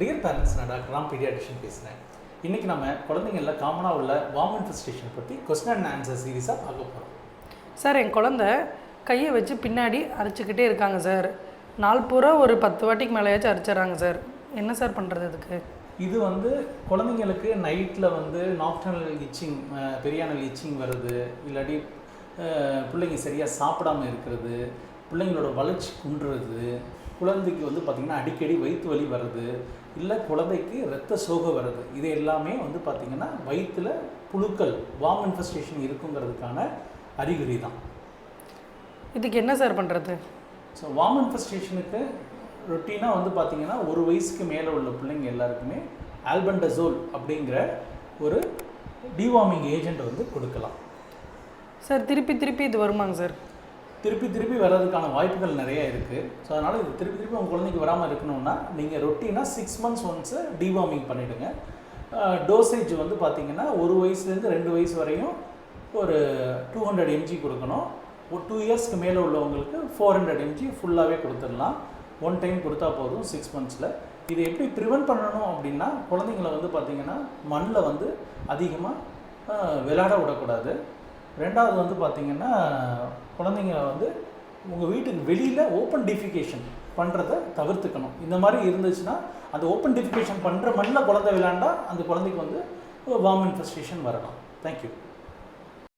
Dear parents நான் doctor Ram paediatrician பேசுகிறேன் இன்றைக்கி நம்ம குழந்தைங்களில் காமனாக உள்ள வார்ம் இன்ஃபெஸ்டேஷன் பற்றி கொஸ்டின் அண்ட் ஆன்சர் சீரீஸாக பார்க்க போகிறோம் சார் என் குழந்த கையை வச்சு பின்னாடி அரைச்சிக்கிட்டே இருக்காங்க சார். நாள் பூரா ஒரு பத்து வாட்டிக்கு மேலேயாச்சும் அரைச்சிட்றாங்க சார். என்ன சார் பண்ணுறது இதுக்கு இது வந்து குழந்தைங்களுக்கு நைட்டில் வந்து நாக்டர்னல் இச்சிங் பெரியானல் இச்சிங் வருது. இல்லாட்டி பிள்ளைங்க சரியாக சாப்பிடாம இருக்கிறது. பிள்ளைங்களோட வளர்ச்சி குன்றுறது குழந்தைக்கு வந்து பார்த்திங்கன்னா அடிக்கடி வயிற்று வலி வருது இல்லை குழந்தைக்கு இரத்த சோகை வருது இது எல்லாமே வந்து பார்த்திங்கன்னா வயிற்றில் புழுக்கள் வார்ம் இன்ஃபெஸ்டேஷன் இருக்குங்கிறதுக்கான அறிகுறி தான் இதுக்கு என்ன சார் பண்ணுறது ஸோ வார்ம் இன்ஃபெஸ்டேஷனுக்கு ரொட்டீனாக வந்து பார்த்தீங்கன்னா ஒரு வயசுக்கு மேலே உள்ள பிள்ளைங்க எல்லாருக்குமே ஆல்பண்டசோல் அப்படிங்கிற ஒரு டிவார்மிங் ஏஜென்ட் வந்து கொடுக்கலாம். சார் திருப்பி திருப்பி இது வருமாங்க சார் திருப்பி திருப்பி வர்றதுக்கான வாய்ப்புகள் நிறைய இருக்குது ஸோ அதனால் இது திருப்பி திருப்பி உங்கள் குழந்தைக்கு வராமல் இருக்கணும்னா நீங்கள் ரொட்டீனாக சிக்ஸ் மந்த்ஸ் ஒன்ஸு டிவார்மிங் பண்ணிவிடுங்க டோசேஜ் வந்து பார்த்தீங்கன்னா ஒரு வயசுலேருந்து ரெண்டு வயசு வரையும் ஒரு டூ ஹண்ட்ரட் எம்ஜி கொடுக்கணும். ஒரு டூ இயர்ஸ்க்கு மேலே உள்ளவங்களுக்கு ஃபோர் ஹண்ட்ரட் எம்ஜி ஃபுல்லாகவே கொடுத்துடலாம். ஒன் டைம் கொடுத்தா போதும் சிக்ஸ் மந்த்ஸில் இதை எப்படி ப்ரிவெண்ட் பண்ணணும் அப்படின்னா குழந்தைங்கள வந்து பார்த்திங்கன்னா மண்ணில் வந்து அதிகமாக விளையாட விடக்கூடாது. ரெண்டாவது வந்து பார்த்திங்கன்னா குழந்தைங்க வந்து உங்கள் வீட்டுக்கு வெளியில் ஓப்பன் டிஃபிகேஷன் பண்ணுறத தவிர்த்துக்கணும். இந்த மாதிரி இருந்துச்சுன்னா அந்த ஓப்பன் டிஃபிகேஷன் பண்ணுற மண்ணில் குழந்தை விளையாண்டா அந்த குழந்தைக்கு வந்து வார்ம் இன்ஃபெஸ்டேஷன் வரலாம். தேங்க்யூ